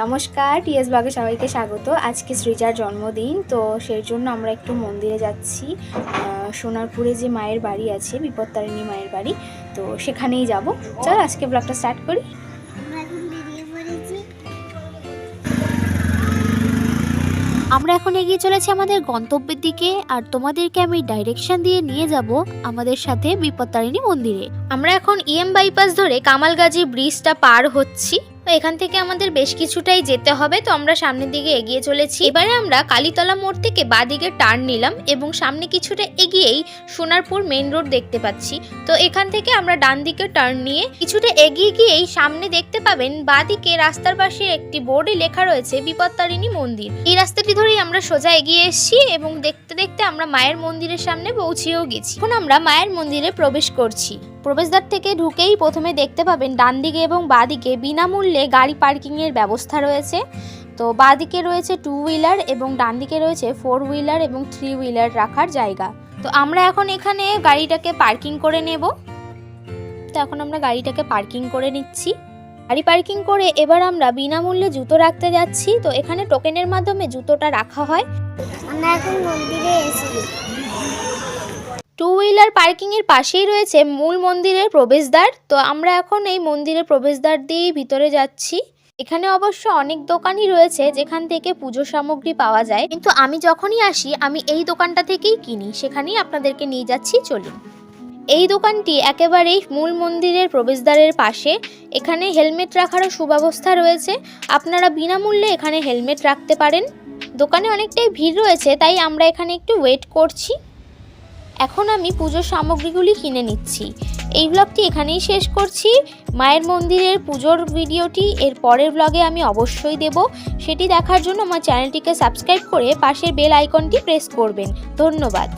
নমস্কার, টিএস ব্লগে সবাইকে স্বাগত। আজকে সৃজার জন্মদিন, তো সেই জন্য আমরা একটু মন্দিরে যাচ্ছি। সোনারপুরে যে মায়ের বাড়ি আছে, বিপত্তারিণী মায়ের বাড়ি, তো সেখানেই যাব। চল, আজকে ব্লগটা স্টার্ট করি। আমরা এখন আমরা এখন এগিয়ে চলেছি আমাদের গন্তব্যের দিকে, আর তোমাদেরকে আমি ডাইরেকশন দিয়ে নিয়ে যাব আমাদের সাথে বিপত্তারিণী মন্দিরে। আমরা এখন ইএম বাইপাস ধরে কামালগাজি ব্রিজটা পার হচ্ছি। তো এখান থেকে আমাদের বেশ কিছুটাই যেতে হবে। তো আমরা সামনের দিকে এগিয়ে চলেছি। এবারে আমরা কালীতলা মোড় থেকে বাদিকে টার্ন নিলাম এবং সামনে কিছুটা এগিয়েই সোনারপুর মেন রোড দেখতে পাচ্ছি। তো এখান থেকে আমরা ডান দিকে টার্ন নিয়ে কিছুটা এগিয়ে গিয়েই সামনে দেখতে পাবেন বাদিকে রাস্তার পাশে একটি বোর্ডে লেখা রয়েছে বিপত্তারিণী মন্দির। এই রাস্তাটি ধরেই আমরা সোজা এগিয়ে এসেছি এবং দেখতে দেখতে আমরা মায়ের মন্দিরের সামনে পৌঁছেও গেছি। এখন আমরা মায়ের মন্দিরে প্রবেশ করছি। প্রবেশদ্বার থেকে ঢুকেই প্রথমে দেখতে পাবেন ডান দিকে এবং বাঁদিকে বিনামূল্যে গাড়ি পার্কিংয়ের ব্যবস্থা রয়েছে। তো বাঁদিকে রয়েছে টু হুইলার এবং ডান দিকে রয়েছে ফোর হুইলার এবং থ্রি হুইলার রাখার জায়গা। তো আমরা এখন এখানে গাড়িটাকে পার্কিং করে নেব। তো এখন আমরা গাড়িটাকে পার্কিং করে নিচ্ছি। গাড়ি পার্কিং করে এবার আমরা বিনামূল্যে জুতো রাখতে যাচ্ছি। তো এখানে টোকেনের মাধ্যমে জুতোটা রাখা হয়। আমরা এখন মন্দিরে এসেছি। টু হুইলার পার্কিংয়ের পাশেই রয়েছে মূল মন্দিরের প্রবেশদ্বার। তো আমরা এখন এই মন্দিরের প্রবেশদ্বার দিয়েই ভিতরে যাচ্ছি। এখানে অবশ্য অনেক দোকানই রয়েছে যেখান থেকে পুজো সামগ্রী পাওয়া যায়। কিন্তু আমি যখনই আসি, আমি এই দোকানটা থেকেই কিনি। সেখানেই আপনাদেরকে নিয়ে যাচ্ছি, চলুন। এই দোকানটি একেবারেই মূল মন্দিরের প্রবেশদ্বারের পাশে। এখানে হেলমেট রাখারও সুব্যবস্থা রয়েছে। আপনারা বিনামূল্যে এখানে হেলমেট রাখতে পারেন। দোকানে অনেকটাই ভিড় রয়েছে, তাই আমরা এখানে একটু ওয়েট করছি। এখন আমি পুজোর সামগ্রীগুলি কিনে নিচ্ছি। এই ব্লগটি এখানেই শেষ করছি। মায়ের মন্দিরের পুজোর ভিডিওটি এর পরের ব্লগে আমি অবশ্যই দেব। সেটি দেখার জন্য আমার চ্যানেলটিকে সাবস্ক্রাইব করে পাশের বেল আইকনটি প্রেস করবেন। ধন্যবাদ।